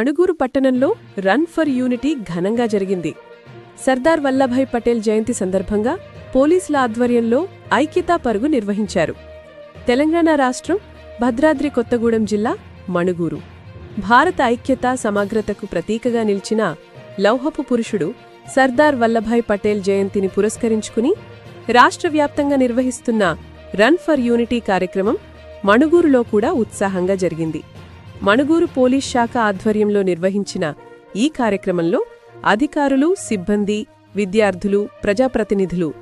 మణుగూరు పట్టణంలో run for unity ఘనంగా జరిగింది. సర్దార్ వల్లభాయ్ పటేల్ జయంతి సందర్భంగా పోలీసుల ఆధ్వర్యంలో ఐక్యతా పరుగు నిర్వహించారు. తెలంగాణ రాష్ట్రం భద్రాద్రి కొత్తగూడెం జిల్లా మణుగూరు. భారత ఐక్యత సమగ్రతకు ప్రతీకగా నిలిచిన లౌహపు పురుషుడు సర్దార్ వల్లభాయ్ పటేల్ జయంతిని పురస్కరించుకుని రాష్ట్ర వ్యాప్తంగా నిర్వహిస్తున్న రన్ ఫర్ యూనిటీ కార్యక్రమం మణుగూరులో కూడా ఉత్సాహంగా జరిగింది. మణుగూరు పోలీస్ శాఖ ఆధ్వర్యంలో నిర్వహించిన ఈ కార్యక్రమంలో అధికారులు సిబ్బంది విద్యార్థులు ప్రజాప్రతినిధులు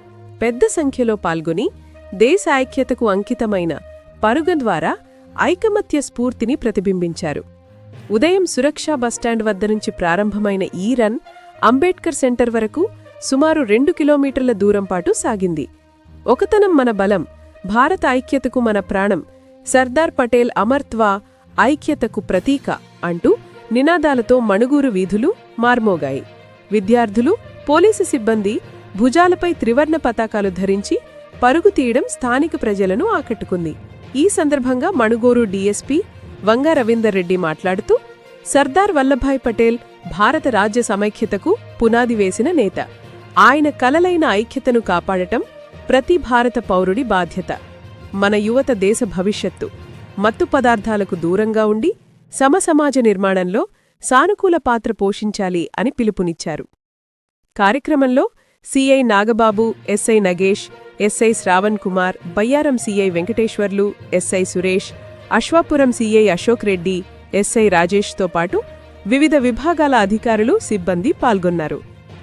పెద్ద సంఖ్యలో పాల్గొని దేశ ఐక్యతకు అంకితమైన పరుగ ద్వారా ఐకమత్య స్ఫూర్తిని ప్రతిబింబించారు. ఉదయం సురక్షా బస్టాండ్ వద్ద నుంచి ప్రారంభమైన ఈ రన్ అంబేడ్కర్ సెంటర్ వరకు సుమారు రెండు కిలోమీటర్ల దూరం పాటు సాగింది. ఒకతనం మన బలం భారత ఐక్యతకు మన ప్రాణం సర్దార్ పటేల్ అమర్త్వా ఐక్యతకు ప్రతీక అంటూ నినాదాలతో మణుగూరు వీధులు మార్మోగాయి. విద్యార్థులు పోలీసు సిబ్బంది భుజాలపై త్రివర్ణ పతాకాలు ధరించి పరుగు తీయడం స్థానిక ప్రజలను ఆకట్టుకుంది. ఈ సందర్భంగా మణుగూరు డీఎస్పీ వంగ రవీందర్ రెడ్డి మాట్లాడుతూ సర్దార్ వల్లభాయ్ పటేల్ భారత రాజ్య సమైక్యతకు పునాది వేసిన నేత. ఆయన కలలైన ఐక్యతను కాపాడటం ప్రతి భారత పౌరుడి బాధ్యత. మన యువత దేశ భవిష్యత్తు. మత్తు పదార్థాలకు దూరంగా ఉండి సమసమాజ నిర్మాణంలో సానుకూల పాత్ర పోషించాలి అని పిలుపునిచ్చారు. కార్యక్రమంలో CI Nagababu SI Nagesh SI Shravan Kumar Bayyaram CI Venkateswarlu SI Suresh Aswapuram CI Ashok Reddy SI రాజేష్తో పాటు వివిధ విభాగాల అధికారులు సిబ్బంది పాల్గొన్నారు.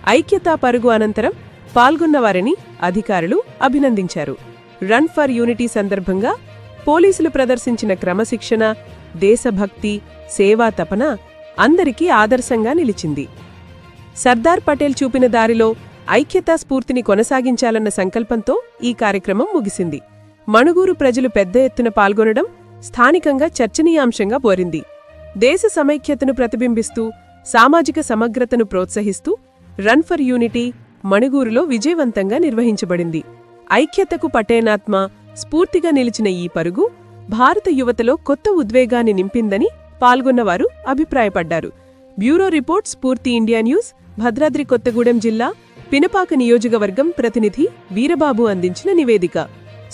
ఐక్యతా పరుగు అనంతరం పాల్గొన్నవారిని అధికారులు అభినందించారు. రన్ ఫర్ యూనిటీ సందర్భంగా పోలీసులు ప్రదర్శించిన క్రమశిక్షణ దేశభక్తి సేవా తపన అందరికీ ఆదర్శంగా నిలిచింది. సర్దార్ పటేల్ చూపిన దారిలో ఐక్యతా స్ఫూర్తిని కొనసాగించాలన్న సంకల్పంతో ఈ కార్యక్రమం ముగిసింది. మణుగూరు ప్రజలు పెద్ద ఎత్తున పాల్గొనడం స్థానికంగా చర్చనీయాంశంగా పోరింది దేశ సమైక్యతను ప్రతిబింబిస్తూ సామాజిక సమగ్రతను ప్రోత్సహిస్తూ రన్ ఫర్ యూనిటీ మణుగూరులో విజయవంతంగా నిర్వహించబడింది. ఐక్యతకు పటేనాత్మ స్ఫూర్తిగా నిలిచిన ఈ పరుగు భారత యువతలో కొత్త ఉద్వేగాన్ని నింపిందని పాల్గొన్నవారు అభిప్రాయపడ్డారు. Bureau report Spoorthi India news Bhadradri Kothagudem జిల్లా పినపాక నియోజకవర్గం ప్రతినిధి వీరబాబు అందించిన నివేదిక.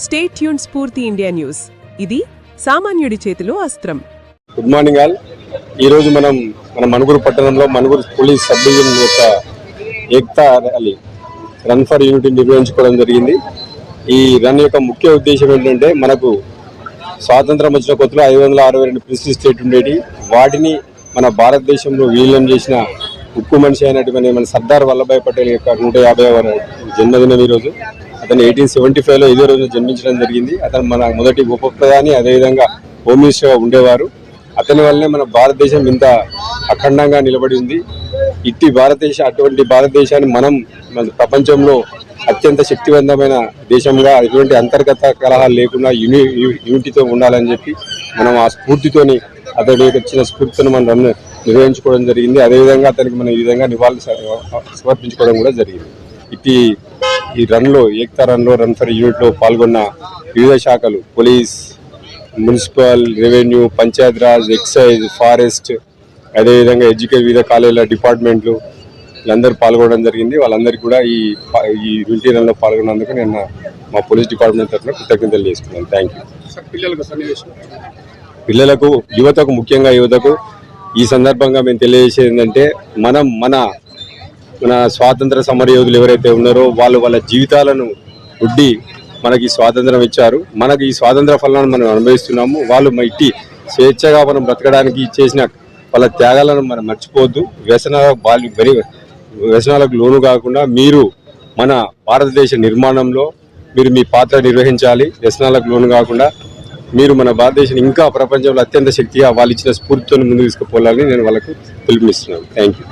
Stay tuned Spoorthi India news. ఇది సామాన్యుడి చేతిలో అస్త్రం. గుడ్ మార్నింగ్ ఆల్ ఈరోజు మనం మన మనుగురు పట్టణంలో మనుగురు పోలీస్ సబ్ డివిజన్ యొక్క Ekta rally run for unity నిర్వహించుకోవడం జరిగింది. ఈ రన్ యొక్క ముఖ్య ఉద్దేశం ఏంటంటే మనకు స్వాతంత్రం వచ్చిన కొత్తలో ఐదు వందల అరవై రెండు ప్రిన్సిపల్ స్టేట్ ఉండేటి. వాటిని మన భారతదేశంలో విలీనం చేసిన ఉక్కు మనిషి అయినటువంటి మన సర్దార్ వల్లభాయ్ పటేల్ యొక్క నూట యాభై జన్మదినం ఈరోజు. అతను ఎయిటీన్ సెవెంటీ ఫైవ్లో ఇదే రోజు జన్మించడం జరిగింది. అతను మన మొదటి ఉప ప్రధాని అదేవిధంగా హోమ్ మినిస్టర్గా ఉండేవారు. అతని వల్లనే మన భారతదేశం ఇంత అఖండంగా నిలబడి ఉంది. ఇట్టి భారతదేశ అటువంటి భారతదేశాన్ని మనం మన ప్రపంచంలో అత్యంత శక్తివంతమైన దేశంగా ఎటువంటి అంతర్గత కలహాలు లేకుండా యూని యూనిటీతో ఉండాలని చెప్పి మనం ఆ స్ఫూర్తితోని అతడి యొక్క చిన్న స్ఫూర్తిని మనం రన్ నిర్వహించుకోవడం జరిగింది. అదేవిధంగా అతనికి మనం ఈ విధంగా నివాళులు స- సమర్పించుకోవడం కూడా జరిగింది. ఇట్టి ఈ రన్లో ఏక్తా రన్లో రన్ ఫర్ యూనిట్లో పాల్గొన్న వివిధ శాఖలు police municipal revenue panchayat raj excise forest అదేవిధంగా ఎడ్యుకేషన్ వివిధ కాలేజీల డిపార్ట్మెంట్లు వీళ్ళందరూ పాల్గొనడం జరిగింది. వాళ్ళందరికీ కూడా ఈ ఈ యూనిటీ రన్లో పాల్గొన్నందుకు నేను మా పోలీస్ డిపార్ట్మెంట్ తరఫున కృతజ్ఞతలు చేసుకున్నాను థ్యాంక్ యూ పిల్లలకు యువతకు ముఖ్యంగా యువతకు ఈ సందర్భంగా మేము తెలియజేసేది ఏంటంటే మనం మన మన స్వాతంత్ర సమర యోధులు ఎవరైతే ఉన్నారో వాళ్ళు వాళ్ళ జీవితాలను ఉడ్డి మనకి స్వాతంత్రం ఇచ్చారు. మనకి ఈ స్వాతంత్ర ఫలాన్ని మనం అనుభవిస్తున్నాము. వాళ్ళు మ- ఇట్టి స్వేచ్ఛగా మనం బ్రతకడానికి చేసిన వాళ్ళ త్యాగాలను మనం మర్చిపోవద్దు. వ్యసనాల బాల్య బరి వ్యసనాలకు లోను కాకుండా మీరు మన భారతదేశ నిర్మాణంలో మీరు మీ పాత్ర నిర్వహించాలి. వ్యసనాలకు లోను కాకుండా మీరు మన భారతదేశాన్ని ఇంకా ప్రపంచంలో అత్యంత శక్తిగా వాళ్ళు ఇచ్చిన స్ఫూర్తితో ముందుకు తీసుకుపోవాలని నేను వాళ్ళకు పిలుపునిస్తున్నాను. థ్యాంక్ యూ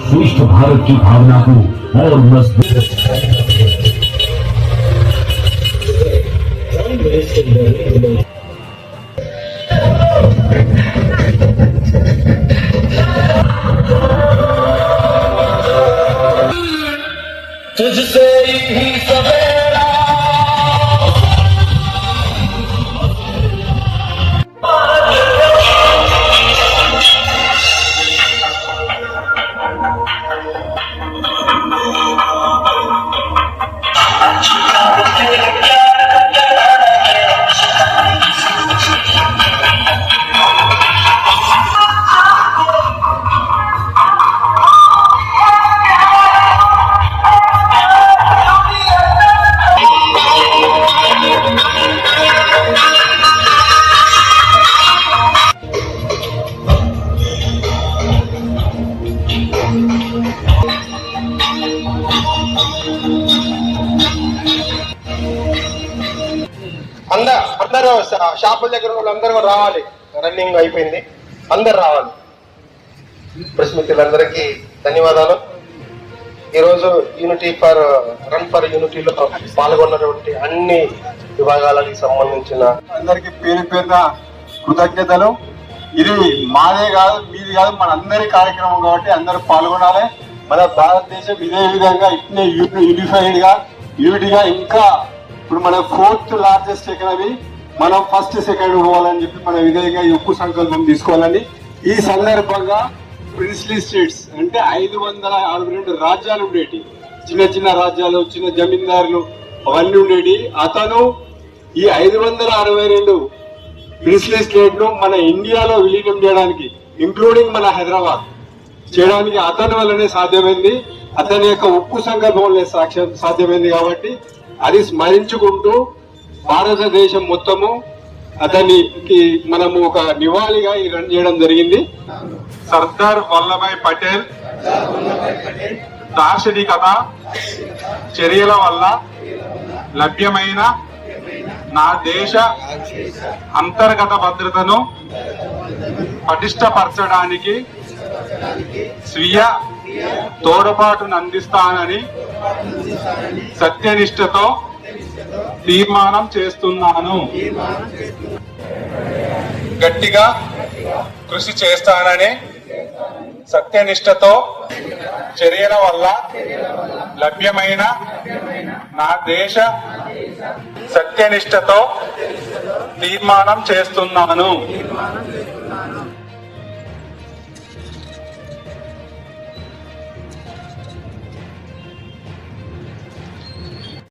श्रेष्ठ भारत की भावना को और मज़बूत तुझसे ही सवेरा అందరూ షాపుల దగ్గర వాళ్ళందరూ రావాలి. రన్నింగ్ అయిపోయింది. అందరు రావాలి. ప్రెస్ మిత్రులందరికీ ధన్యవాదాలు. ఈరోజు యూనిటీ ఫర్ రన్ ఫర్ యూనిటీలో పాల్గొన్నటువంటి అన్ని విభాగాలకు సంబంధించిన అందరికీ పేరు పేరున కృతజ్ఞతలు. ఇది మాదే కాదు మీది కాదు మన అందరి కార్యక్రమం కాబట్టి అందరూ పాల్గొనాలి. మన భారతదేశం ఇదే విధంగా ఇట్నే యూనిఫైడ్గా యూనిటీగా ఇంకా ఇప్పుడు మన ఫోర్త్ లార్జెస్ట్ ఎకనమీ మనం ఫస్ట్ సెకండ్ పోవాలని చెప్పి మన విధంగా ఈ సంకల్పం తీసుకోవాలని ఈ సందర్భంగా ప్రిన్స్లీ స్టేట్స్ అంటే ఐదు వందల అరవై రెండు రాజ్యాలు ఉండేటి. చిన్న చిన్న రాజ్యాలు చిన్న జమీందారులు అవన్నీ ఉండేటి. అతను ఈ ఐదు వందల అరవై రెండు ప్రిన్స్లీ స్టేట్ను మన ఇండియాలో విలీనం చేయడానికి ఇంక్లూడింగ్ మన హైదరాబాద్ చేయడానికి అతని వల్లనే సాధ్యమైంది. అతని యొక్క ఉక్కు సంకల్పం సాక్ష్యం సాధ్యమైంది కాబట్టి అది స్మరించుకుంటూ భారతదేశం మొత్తము అతనికి మనము ఒక నివాళిగా ఈ రన్ చేయడం జరిగింది. సర్దార్ వల్లభాయ్ పటేల్ దార్శనికత చర్యల వల్ల లభ్యమైన నా దేశ అంతర్గత భద్రతను పటిష్టపరచడానికి స్వీయ తోడ్పాటును అందిస్తానని సత్యనిష్టతో తీర్మానం చేస్తున్నాను. గట్టిగా కృషి చేస్తానని సత్యనిష్టతో చర్యల వల్ల లభ్యమైన నా దేశ సత్యనిష్టతో తీర్మానం చేస్తున్నాను.